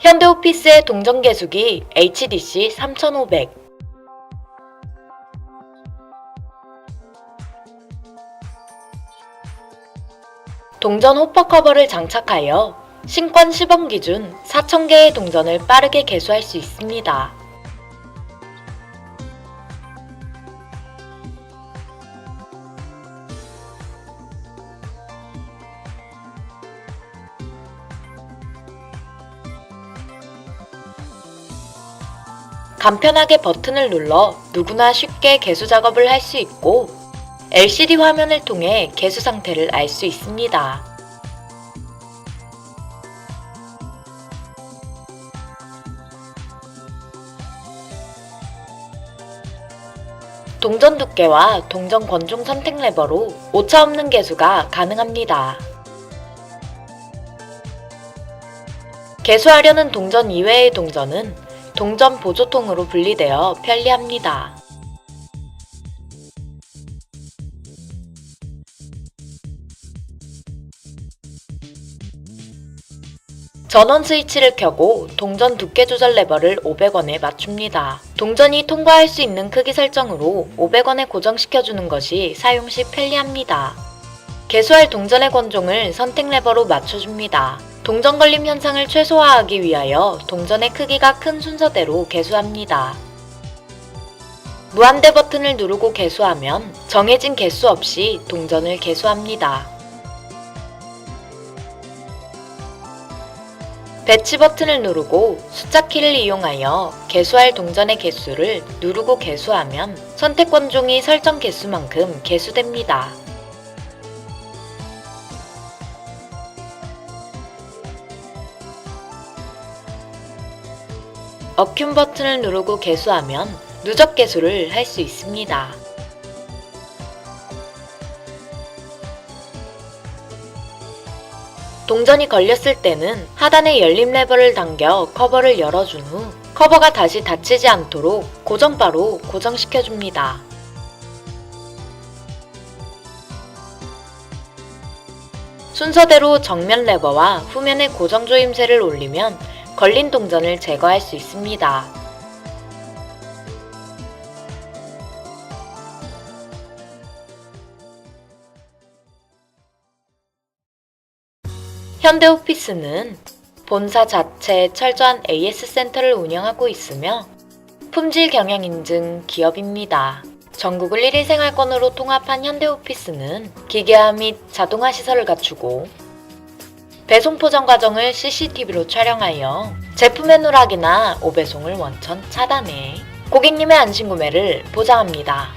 현대오피스의 동전계수기 HDC 3500 동전 호퍼 커버를 장착하여 신권 시범 기준 4,000개의 동전을 빠르게 개수할 수 있습니다. 간편하게 버튼을 눌러 누구나 쉽게 개수 작업을 할 수 있고 LCD 화면을 통해 개수 상태를 알 수 있습니다. 동전 두께와 동전 권총 선택 레버로 오차 없는 개수가 가능합니다. 개수하려는 동전 이외의 동전은 동전 보조통으로 분리되어 편리합니다. 전원 스위치를 켜고 동전 두께 조절 레버를 500원에 맞춥니다. 동전이 통과할 수 있는 크기 설정으로 500원에 고정시켜주는 것이 사용 시 편리합니다. 개수할 동전의 권종을 선택 레버로 맞춰줍니다. 동전 걸림 현상을 최소화하기 위하여 동전의 크기가 큰 순서대로 개수합니다. 무한대 버튼을 누르고 개수하면 정해진 개수 없이 동전을 개수합니다. 배치 버튼을 누르고 숫자 키를 이용하여 개수할 동전의 개수를 누르고 개수하면 선택 권종이 설정 개수만큼 개수됩니다. 어큐 버튼을 누르고 개수하면 누적 개수를 할 수 있습니다. 동전이 걸렸을 때는 하단의 열림 레버를 당겨 커버를 열어준 후 커버가 다시 닫히지 않도록 고정바로 고정시켜줍니다. 순서대로 정면 레버와 후면의 고정 조임새를 올리면 걸린 동전을 제거할 수 있습니다. 현대오피스는 본사 자체 철저한 AS 센터를 운영하고 있으며 품질 경영 인증 기업입니다. 전국을 1일 생활권으로 통합한 현대오피스는 기계화 및 자동화 시설을 갖추고 배송 포장 과정을 CCTV로 촬영하여 제품의 누락이나 오배송을 원천 차단해 고객님의 안심 구매를 보장합니다.